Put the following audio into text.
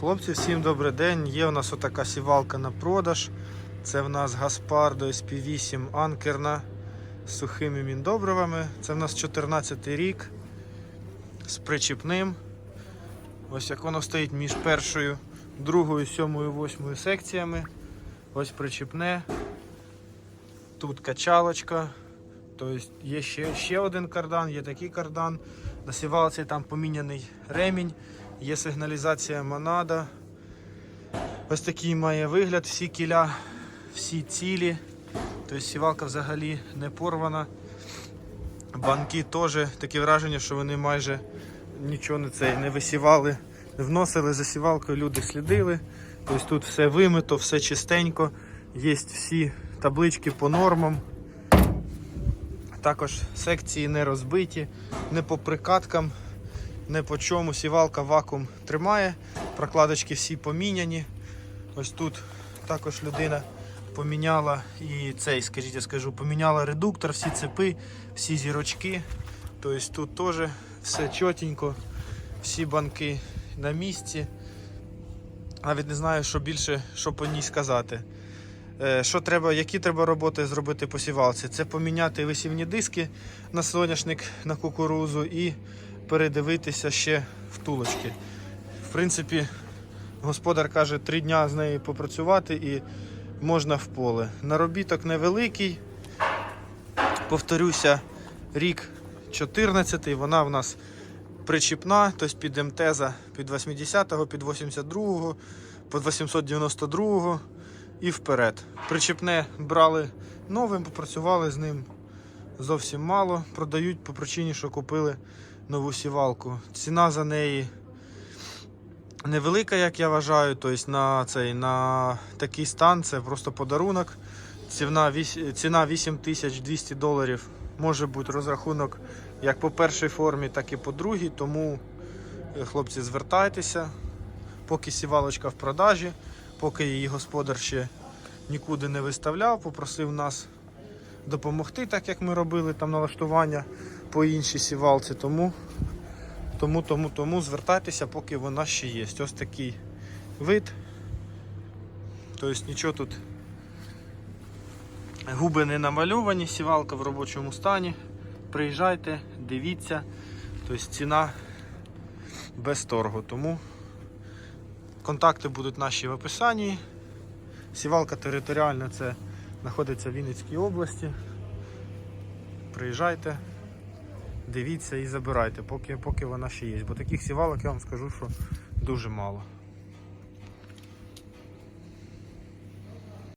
Хлопці, всім добрий день. Є у нас отака сівалка на продаж. Це в нас Гаспардо SP8 анкерна з сухими міндобривами. Це в нас 14 рік з причіпним. Ось як воно стоїть між першою, другою, сьомою, восьмою секціями. Ось причіпне. Тут качалочка. Тобто є ще, ще один кардан, є такий кардан. На сівалці там поміняний ремінь, є сигналізація монада. Ось такий має вигляд, всі кіля, всі цілі. Тобто сівалка взагалі не порвана. Банки теж таке враження, що вони майже нічого не цей не висівали. Вносили за сівалкою, люди слідили. Тобто тут все вимито, все чистенько. Є всі таблички по нормам. Також секції не розбиті, не по прикаткам, не по чому. Сівалка вакуум тримає. Прокладочки всі поміняні. Ось тут також людина поміняла і цей, скажіть, скажу, поміняла редуктор, всі цепи, всі зірочки. Тобто тут теж все чотенько, всі банки на місці. Навіть не знаю, що більше що по ній сказати. Е, Що треба, які треба роботи зробити по сівалці? Це поміняти висівні диски на соняшник, на кукурузу і передивитися ще втулочки. В принципі, господар каже, три дня з нею попрацювати і можна в поле. Наробіток невеликий. Повторюся, рік 14 вона в нас причіпна, тобто під МТЗа під 80-го, під 82-го, під 892-го і вперед. Причіпне брали новим, попрацювали з ним зовсім мало. Продають по причині, що купили нову сівалку. Ціна за неї невелика, як я вважаю. Тобто на, цей, на такий стан це просто подарунок. Ціна, ціна 8200 доларів. Може бути розрахунок як по першій формі, так і по другій. Тому, е, хлопці, звертайтеся. Поки сівалочка в продажі, поки її господар ще нікуди не виставляв, попросив нас допомогти, так як ми робили там налаштування по іншій сівалці. Тому, тому, тому, тому звертайтеся, поки вона ще є. Ось такий вид. Тобто нічого тут губи не намальовані, сівалка в робочому стані. Приїжджайте, дивіться. Тобто ціна без торгу. Тому контакти будуть наші в описанні. Сівалка територіальна це знаходиться в Вінницькій області. Приїжджайте, дивіться і забирайте, поки, поки вона ще є. Бо таких сівалок я вам скажу, що дуже мало.